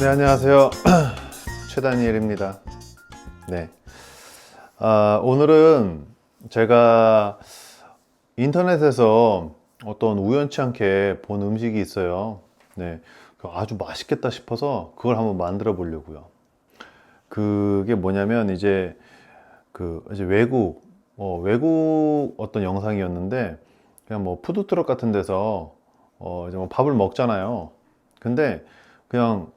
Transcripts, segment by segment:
네, 안녕하세요. 최다니엘입니다. 네. 아, 오늘은 제가 인터넷에서 어떤 우연치 않게 본 음식이 있어요. 네. 그 아주 맛있겠다 싶어서 그걸 한번 만들어 보려고요. 그게 뭐냐면 이제 그 이제 외국 어, 외국 어떤 영상이었는데 그냥 뭐 푸드트럭 같은 데서 어, 이제 뭐 밥을 먹잖아요. 근데 그냥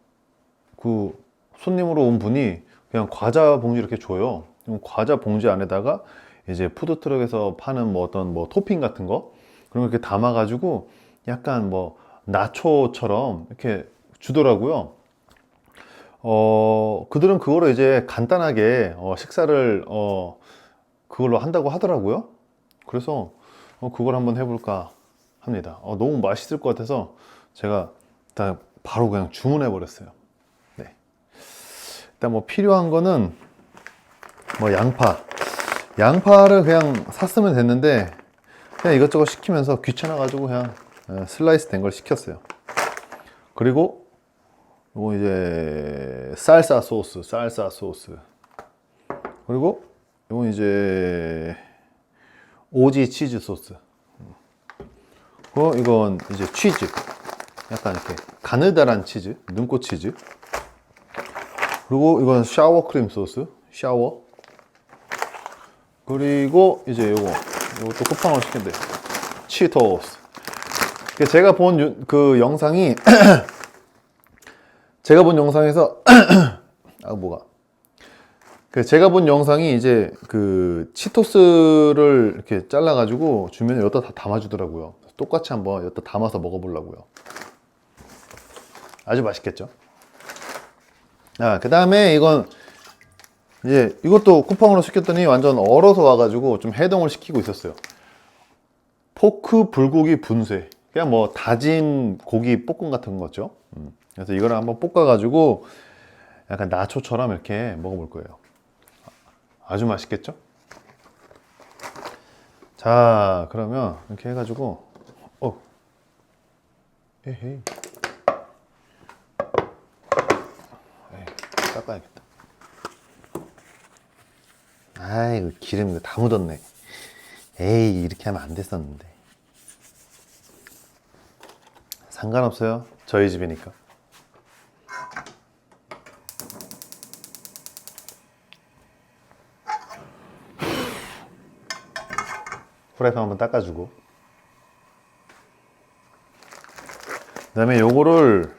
그 손님으로 온 분이 그냥 과자 봉지 이렇게 줘요. 과자 봉지 안에다가 이제 푸드트럭에서 파는 뭐 어떤 뭐 토핑 같은 거 그런 거 이렇게 담아가지고 약간 뭐 나초처럼 이렇게 주더라고요. 어, 그들은 그거로 이제 간단하게 어, 식사를 어, 그걸로 한다고 하더라고요. 그래서 어, 그걸 한번 해볼까 합니다. 어, 너무 맛있을 것 같아서 제가 일단 바로 그냥 주문해 버렸어요. 네. 일단 뭐 필요한 거는 뭐 양파. 양파를 그냥 샀으면 됐는데 그냥 이것저것 시키면서 귀찮아 가지고 그냥 어, 슬라이스 된 걸 시켰어요. 그리고 이거 이제 쌀사 소스, 쌀사 소스. 그리고 이건 이제 오지 치즈 소스. 그리고 이건 이제 치즈. 약간 이렇게 가느다란 치즈, 눈꽃 치즈. 그리고 이건 샤워 크림 소스, 샤워. 그리고 이제 요거, 요것도 쿠팡으로 시켰는데 치토스. 그 제가 본 그 영상이 제가 본 영상에서 아 뭐가 그 제가 본 영상이 이제 그 치토스를 이렇게 잘라 가지고 주면에 여기다 다 담아주더라고요. 똑같이 한번 여기다 담아서 먹어보려고요. 아주 맛있겠죠? 아, 그 다음에 이건 이제 이것도 쿠팡으로 시켰더니 완전 얼어서 와가지고 좀 해동을 시키고 있었어요. 포크 불고기 분쇄. 그냥 뭐 다진 고기 볶음 같은 거죠. 음. 그래서 이거를 한번 볶아가지고 약간 나초처럼 이렇게 먹어볼 거예요. 아주 맛있겠죠? 자, 그러면 이렇게 해가지고, 어, 에헤이. 에이, 닦아야겠다. 아이고, 기름 이거 다 묻었네. 에이, 이렇게 하면 안 됐었는데. 상관없어요. 저희 집이니까. 프라이팬 한번 닦아주고 그 다음에 요거를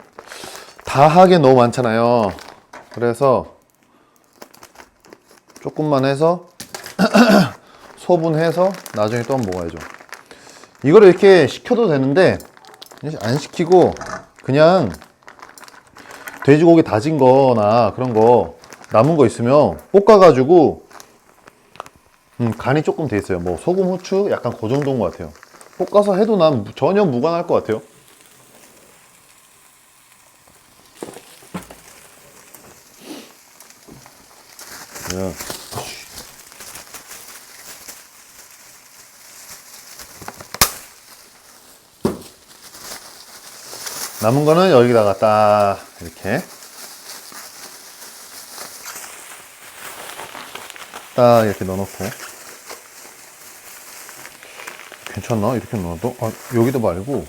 다 하기엔 너무 많잖아요 그래서 조금만 해서 소분해서 나중에 또 한번 먹어야죠 이거를 이렇게 식혀도 되는데 안 식히고 그냥 돼지고기 다진 거나 그런 거 남은 거 있으면 볶아가지고 음, 간이 조금 돼 있어요. 뭐 소금, 후추 약간 그 정도인 것 같아요. 볶아서 해도 난 전혀 무관할 것 같아요. 그냥 남은 거는 여기다가 딱 이렇게 딱 이렇게 넣어놓고 괜찮나? 이렇게 넣어도? 아, 여기도 말고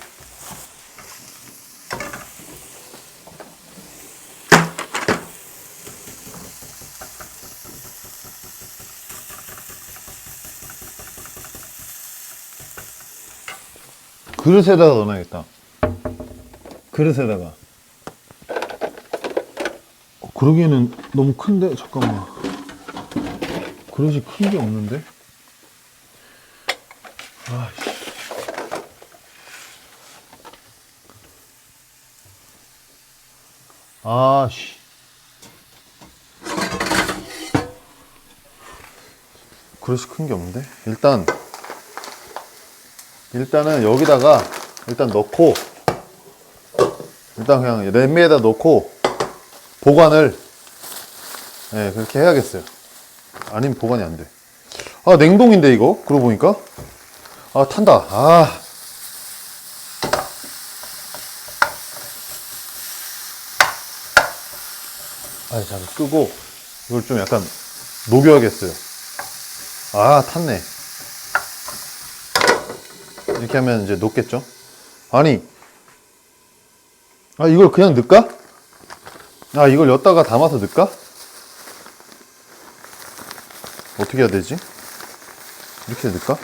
그릇에다가 넣어놔야겠다 그릇에다가 어, 그러기에는 너무 큰데? 잠깐만 그릇이 큰 게 없는데? 아씨. 아씨. 그릇이 큰 게 없는데? 일단, 일단은 여기다가 일단 넣고, 일단 그냥 냄비에다 넣고, 보관을, 예, 그렇게 해야겠어요. 아니면 보관이 안 돼. 아, 냉동인데, 이거? 그러고 보니까? 아, 탄다. 아. 아, 잠깐 끄고 이걸 좀 약간 녹여야겠어요. 아, 탔네. 이렇게 하면 이제 녹겠죠? 아니, 아, 이걸 그냥 넣을까? 아, 이걸 엿다가 담아서 넣을까? 어떻게 해야 되지? 이렇게 넣을까?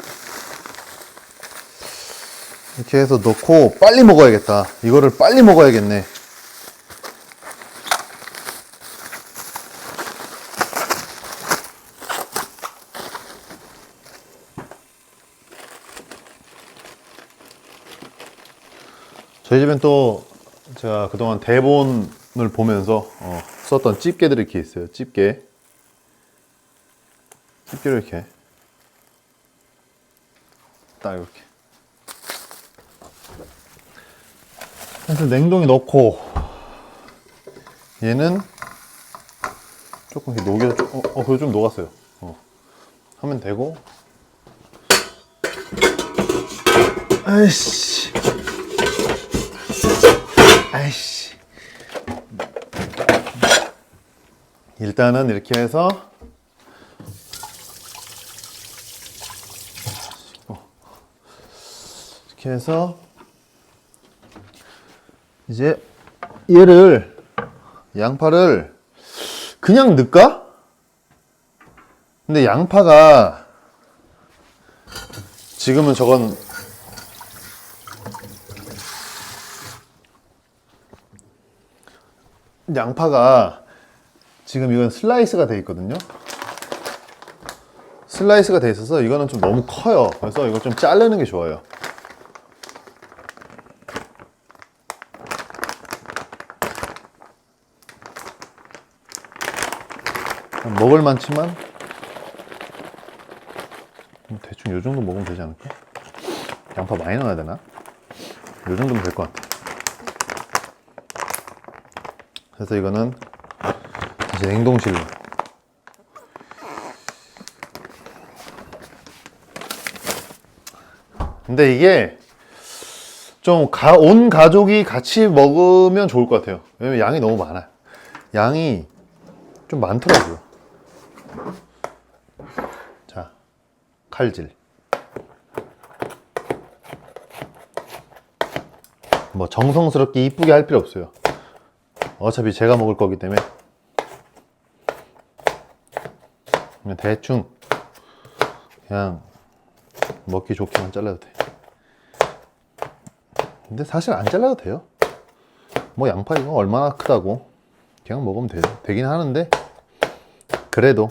이렇게 해서 넣고 빨리 먹어야겠다. 이거를 빨리 먹어야겠네. 저희 집엔 또 제가 그동안 대본을 보면서 어, 썼던 집게들이 이렇게 있어요. 집게. 집게를 이렇게 딱 이렇게. 그래서 냉동에 넣고 얘는 조금 이렇게 녹여 어, 어 그거 좀 녹았어요. 어. 하면 되고. 아이씨. 아이씨. 일단은 이렇게 해서 이렇게 해서 이제 얘를 양파를 그냥 넣을까? 근데 양파가 지금은 저건 양파가 지금 이건 슬라이스가 돼 있거든요. 슬라이스가 돼 있어서 이거는 좀 너무 커요. 그래서 이거 좀 자르는 게 좋아요. 먹을 만치만 음, 대충 요 정도 먹으면 되지 않을까? 양파 많이 넣어야 되나? 요 정도면 될 것 같아. 그래서 이거는 이제 냉동실로. 근데 이게 좀 온 가족이 같이 먹으면 좋을 것 같아요. 왜냐면 양이 너무 많아요. 양이 좀 많더라고요. 자, 칼질. 뭐 정성스럽게 이쁘게 할 필요 없어요. 어차피 제가 먹을 거기 때문에 대충 그냥 먹기 좋게만 잘라도 돼. 근데 사실 안 잘라도 돼요. 뭐 양파 이거 얼마나 크다고 그냥 먹으면 되, 되긴 하는데 그래도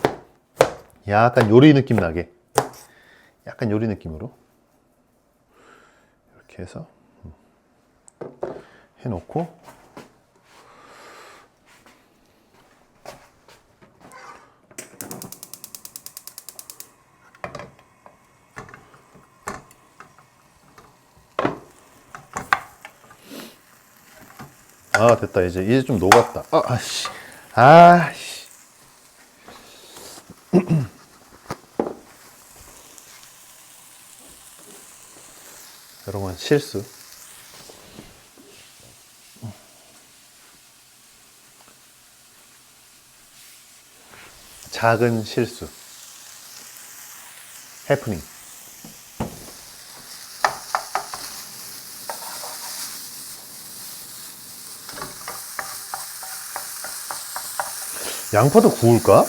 약간 요리 느낌 나게 약간 요리 느낌으로 이렇게 해서 음, 해놓고 아 됐다. 이제 이제 좀 녹았다. 아 아씨. 아씨. 여러분 실수. 작은 실수. 해프닝 양파도 구울까?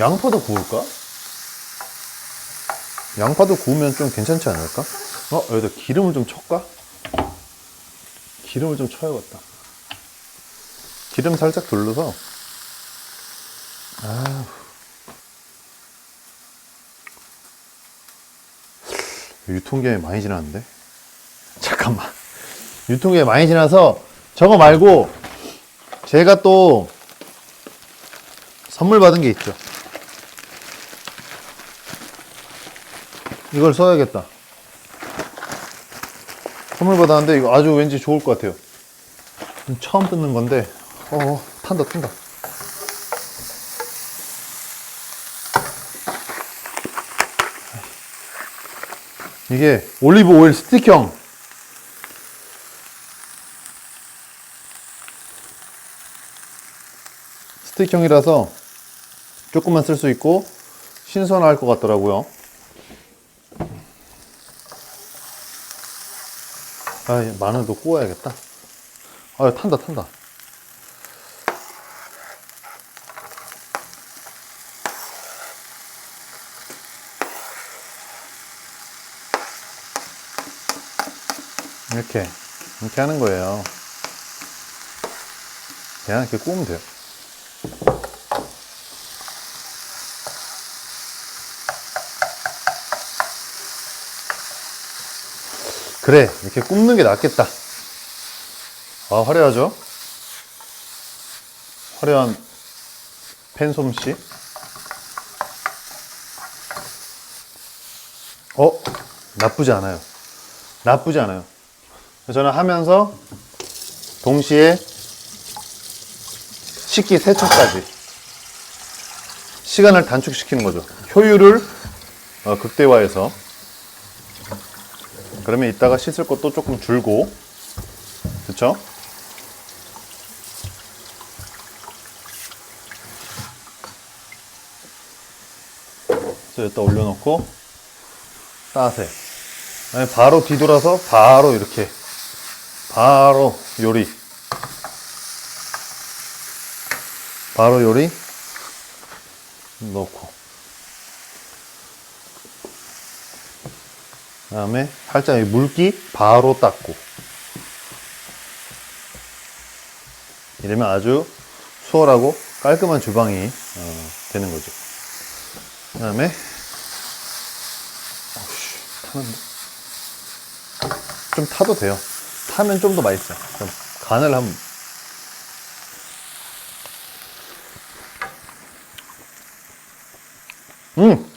양파도 구울까? 양파도 구우면 좀 괜찮지 않을까? 어, 여기다 기름을 좀 쳤까? 기름을 좀 쳐야겠다. 기름 살짝 둘러서. 아 유통기한이 많이 지났는데? 잠깐만. 유통기한이 많이 지나서 저거 말고 제가 또 선물 받은 게 있죠. 이걸 써야겠다. 선물 받았는데 이거 아주 왠지 좋을 것 같아요. 처음 뜯는 건데, 어, 탄다, 탄다. 이게 올리브 오일 스틱형. 스틱형이라서 조금만 쓸 수 있고 신선할 것 같더라고요. 아, 이 마늘도 구워야겠다. 아, 탄다, 탄다. 이렇게, 이렇게 하는 거예요. 그냥 이렇게 구우면 돼요. 그래, 이렇게 굽는 게 낫겠다. 아, 화려하죠? 화려한 펜 솜씨. 어, 나쁘지 않아요. 나쁘지 않아요. 저는 하면서 동시에 식기 세척까지 시간을 단축시키는 거죠. 효율을 어, 극대화해서 그러면 이따가 씻을 것도 조금 줄고. 그쵸? 그래서 여기다 올려놓고 따세. 바로 뒤돌아서 바로 이렇게 바로 요리. 바로 요리 넣고 그 다음에 살짝 이 물기 바로 닦고 이러면 아주 수월하고 깔끔한 주방이 어, 되는 거죠. 그 다음에 어우씨, 타는데 좀 타도 돼요. 타면 좀 더 맛있어. 그럼 간을 한번 음,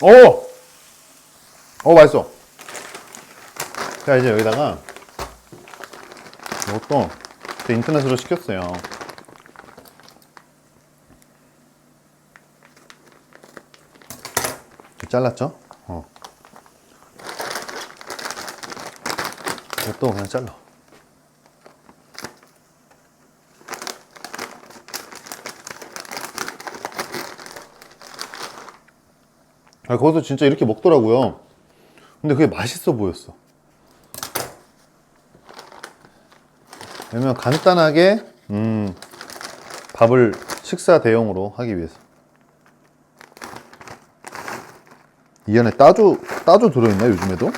오, 오 맛있어. 자 이제 여기다가 이것도 제 인터넷으로 시켰어요. 잘랐죠? 어. 이것도 그냥 잘라. 아, 거기서 진짜 이렇게 먹더라고요. 근데 그게 맛있어 보였어. 왜냐면 간단하게, 음, 밥을 식사 대용으로 하기 위해서. 이 안에 따조, 따조 들어있나, 요즘에도?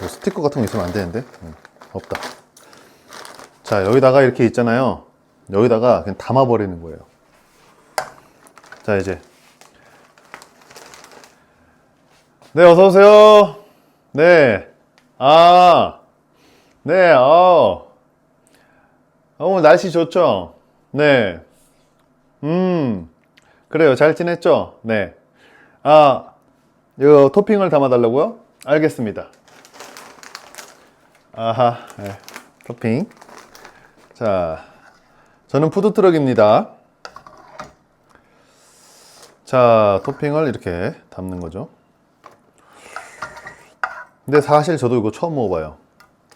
뭐 스티커 같은 거 있으면 안 되는데? 음, 없다. 자, 여기다가 이렇게 있잖아요. 여기다가 그냥 담아버리는 거예요. 자, 이제. 네, 어서오세요. 네. 아, 네, 어. 오늘 날씨 좋죠? 네. 음, 그래요. 잘 지냈죠? 네. 아, 이거 토핑을 담아달라고요? 알겠습니다. 아하, 네. 토핑. 자, 저는 푸드트럭입니다. 자, 토핑을 이렇게 담는 거죠. 근데 사실 저도 이거 처음 먹어봐요.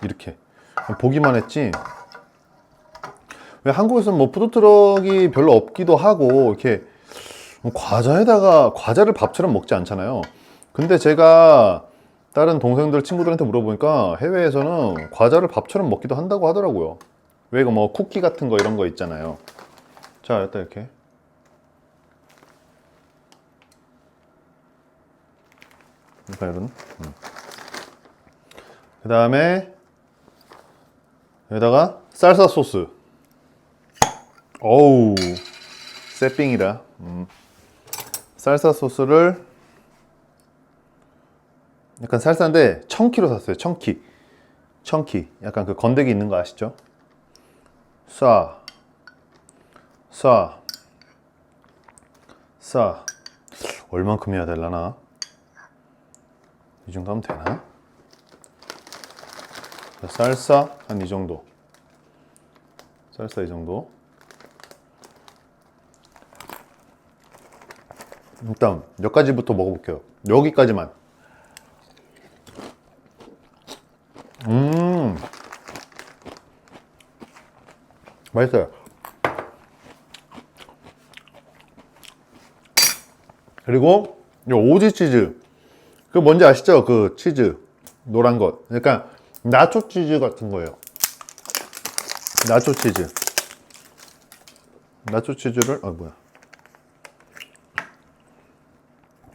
이렇게. 보기만 했지. 왜 한국에서는 뭐 푸드트럭이 별로 없기도 하고, 이렇게 과자에다가, 과자를 밥처럼 먹지 않잖아요. 근데 제가 다른 동생들, 친구들한테 물어보니까 해외에서는 과자를 밥처럼 먹기도 한다고 하더라고요. 왜 이거 뭐 쿠키 같은 거 이런 거 있잖아요. 자, 일단 이렇게. 그러니까 이런. 그 다음에 여기다가 쌀사 소스. 어우, 세핑이라. 음. 쌀사 소스를 약간 쌀쌀한데 청키로 샀어요. 청키. 청키. 약간 그 건더기 있는 거 아시죠? 쏴. 쏴. 쏴. 얼만큼 해야 되려나? 이 정도 하면 되나? 자, 쌀사 한이 정도. 쌀사 이 정도. 일단 몇 가지부터 먹어볼게요. 여기까지만. 음. 맛있어요. 그리고 이 오지 치즈. 그 뭔지 아시죠? 그 치즈. 노란 것. 그러니까 나초 치즈 같은 거예요. 나초 치즈. 나초 치즈를 아 뭐야?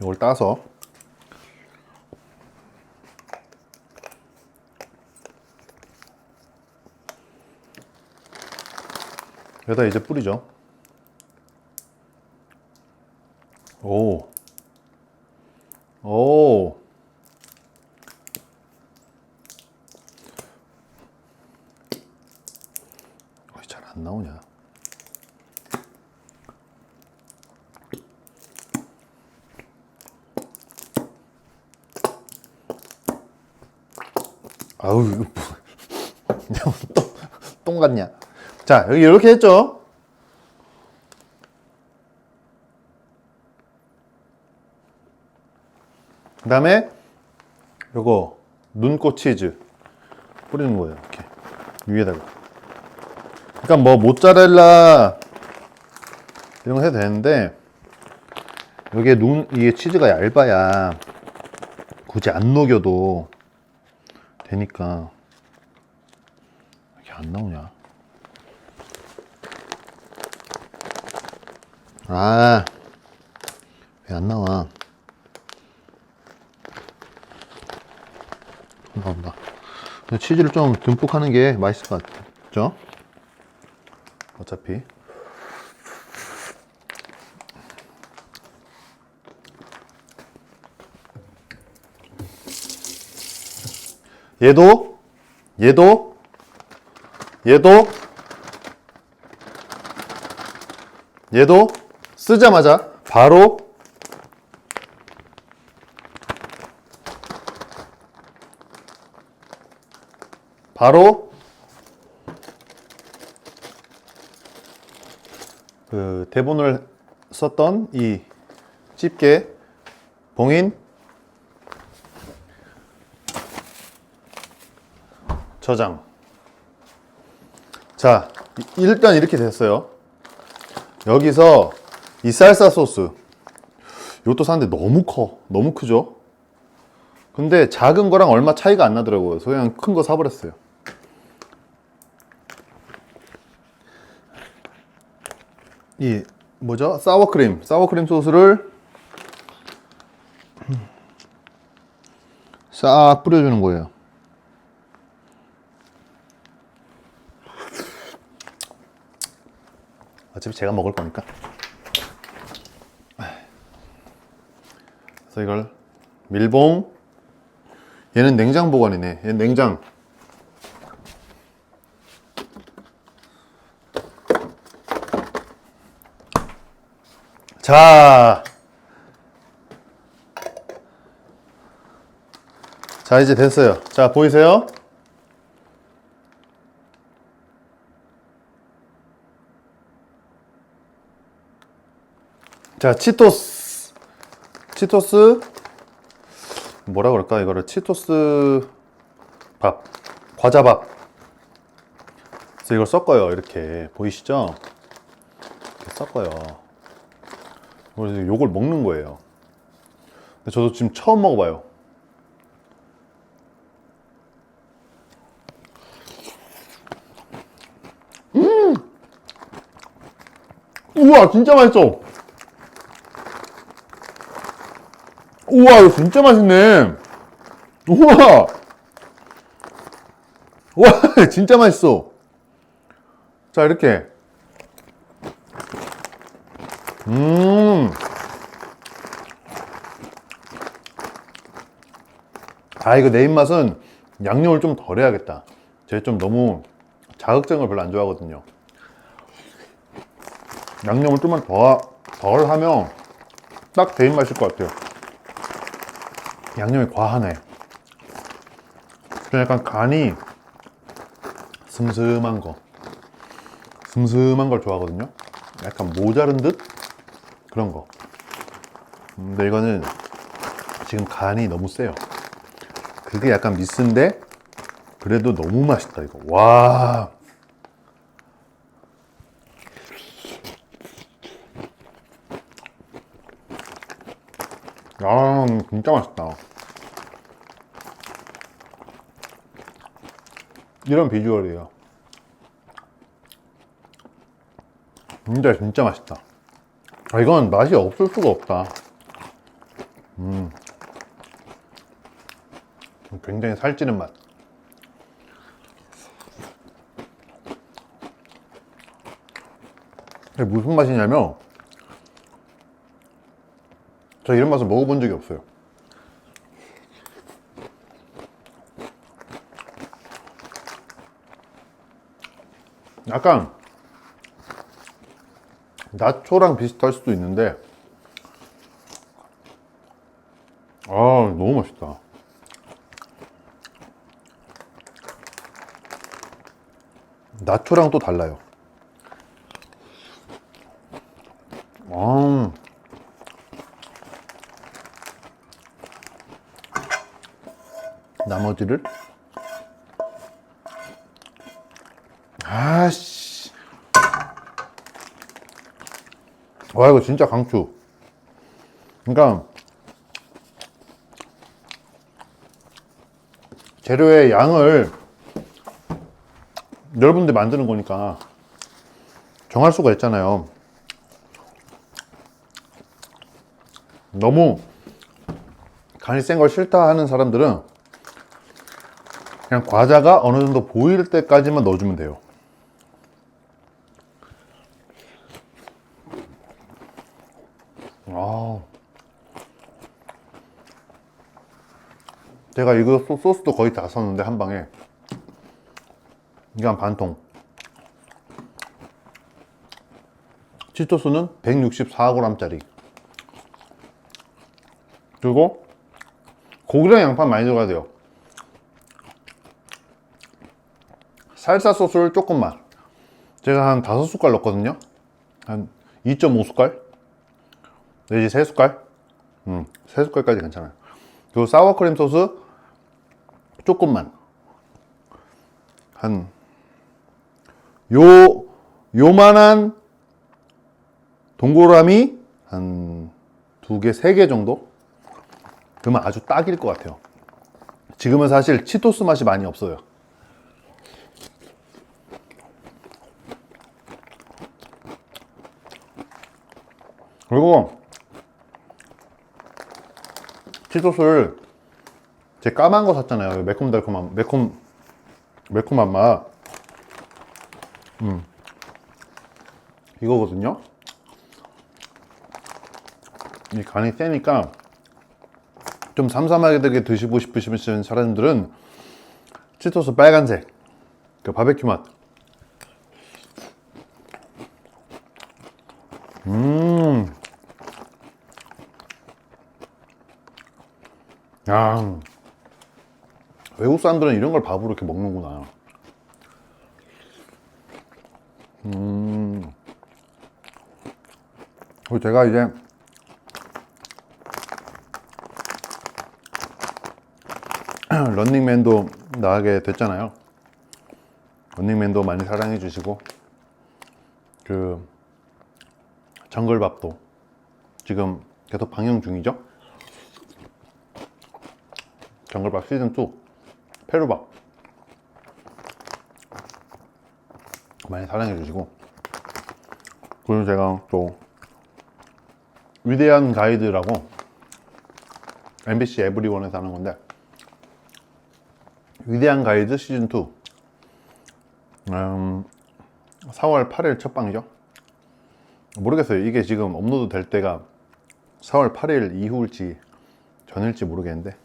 이걸 따서 여기다 이제 뿌리죠. 오. 오. 잘 안 나오냐? 아우 이거 뭐 똥, 똥 같냐? 자 여기 이렇게 했죠? 그 다음에 요거 눈꽃 치즈 뿌리는 거예요 이렇게 위에다가 그러니까 뭐 모짜렐라 이런 거 해도 되는데 여기에 눈 이게 치즈가 얇아야 굳이 안 녹여도 되니까 이게 안 나오냐? 아 왜 안 나와? 나온다 근데 치즈를 좀 듬뿍 하는 게 맛있을 것 같죠 어차피. 얘도? 얘도? 얘도? 얘도? 쓰자마자 바로 바로 그 대본을 썼던 이 집게 봉인 저장. 자, 이- 일단 이렇게 됐어요. 여기서 이 쌀사 소스. 이것도 샀는데 너무 커. 너무 크죠? 근데 작은 거랑 얼마 차이가 안 나더라고요. 그냥 큰 거 사버렸어요. 이 뭐죠? 사워크림. 사워크림 소스를 싹 뿌려주는 거예요. 어차피 제가 먹을 거니까. 그래서 이걸 밀봉. 얘는 냉장 보관이네. 얘는 냉장. 자. 자, 이제 됐어요. 자, 보이세요? 자, 치토스. 치토스. 뭐라 그럴까? 이거를 치토스 밥. 과자밥. 그래서 이걸 섞어요. 이렇게. 보이시죠? 이렇게 섞어요. 그래서 요걸 먹는 거예요. 근데 저도 지금 처음 먹어봐요. 음! 우와, 진짜 맛있어! 우와, 이거 진짜 맛있네. 우와! 와, 진짜 맛있어. 자, 이렇게. 음. 아, 이거 내 입맛은 양념을 좀 덜 해야겠다. 제가 좀 너무 자극적인 걸 별로 안 좋아하거든요. 양념을 좀만 더, 덜 하면 딱내 입맛일 것 같아요. 양념이 과하네. 좀 약간 간이 슴슴한 거. 슴슴한 걸 좋아하거든요. 약간 모자른 듯? 그런 거. 음, 근데 이거는 지금 간이 너무 세요. 그게 약간 미스인데 그래도 너무 맛있다 이거 와 야, 진짜 맛있다. 이런 비주얼이에요. 진짜, 진짜 맛있다. 아, 이건 맛이 없을 수가 없다. 음. 굉장히 살찌는 맛. 이게 무슨 맛이냐면, 저 이런 맛을 먹어본 적이 없어요. 약간 나초랑 비슷할 수도 있는데 아 너무 맛있다 나초랑 또 달라요. 아 나머지를? 아씨. 와 이거 진짜 강추. 그러니까 재료의 양을 여러분들 만드는 거니까 정할 수가 있잖아요. 너무 간이 센 걸 싫다 하는 사람들은 그냥 과자가 어느 정도 보일 때까지만 넣어주면 돼요. 아. 제가 이거 소- 소스도 거의 다 썼는데 한 방에 한 반통 치토스는 164g짜리 그리고 고기랑 양파 많이 들어가야 돼요 살사 소스를 조금만 제가 한 5숟갈 넣었거든요 한 2.5숟갈 내지 세 숟갈? 음, 세 숟갈까지 괜찮아요. 그리고 사워크림 소스 조금만. 한, 요, 요만한 동그라미 한 두 개, 세 개 정도? 그러면 아주 딱일 것 같아요. 지금은 사실 치토스 맛이 많이 없어요. 그리고 치토스를 제 까만 거 샀잖아요. 매콤달콤한 매콤 매콤한 맛. 음. 이거거든요. 이 간이 세니까 좀 삼삼하게 드시고 싶으시는 사람들은 치토스 빨간색 그 바베큐 맛. 음. 야, 외국 사람들은 이런 걸 밥으로 이렇게 먹는구나. 그리고 제가 이제 런닝맨도 나가게 됐잖아요. 런닝맨도 많이 사랑해 주시고 그 정글밥도 지금 계속 방영 중이죠. 정글밥 시즌 2 페루밥 많이 사랑해 주시고 그리고 제가 또 위대한 가이드라고 MBC 에브리원에서 하는 건데 위대한 가이드 시즌2 음, 4월 8일 첫 방이죠 모르겠어요 이게 지금 업로드 될 때가 4월 8일 이후일지 전일지 모르겠는데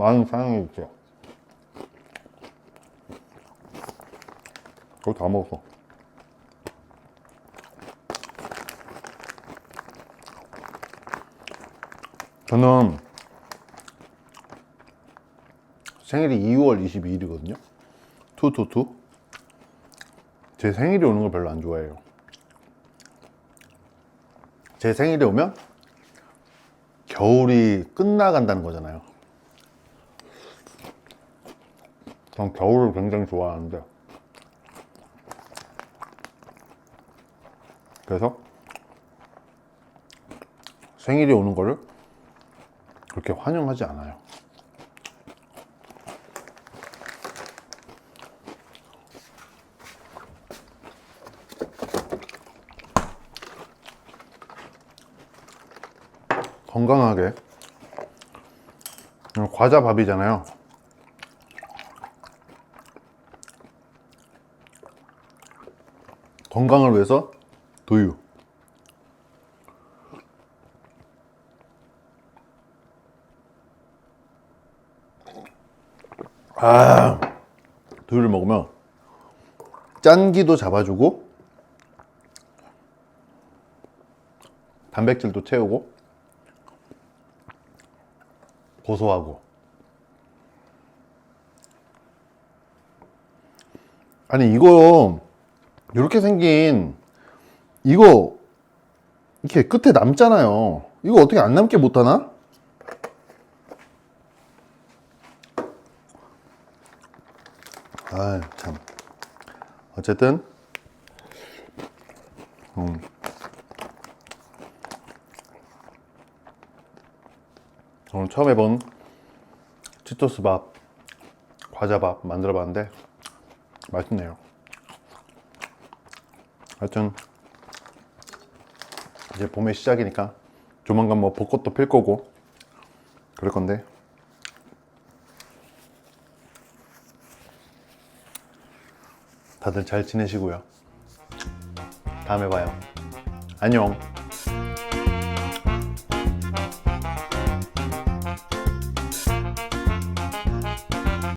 많은 사랑해 주세요. 거의 다 먹었어. 저는 생일이 2월 22일이거든요. 투투투. 제 생일이 오는 걸 별로 안 좋아해요. 제 생일이 오면 겨울이 끝나간다는 거잖아요. 전 겨울을 굉장히 좋아하는데 그래서 생일이 오는 거를 그렇게 환영하지 않아요. 건강하게 과자 밥이잖아요. 건강을 위해서 두유. 두유를 먹으면 짠기도 잡아주고 단백질도 채우고 고소하고 아니 이거 이렇게 생긴 이거 이렇게 끝에 남잖아요 이거 어떻게 안 남게 못하나? 아 참. 어쨌든 음. 오늘 처음 해본 치토스 밥 과자 밥 만들어 봤는데 맛있네요. 하여튼 이제 봄의 시작이니까 조만간 뭐 벚꽃도 필 거고 그럴 건데 다들 잘 지내시고요. 다음에 봐요. 안녕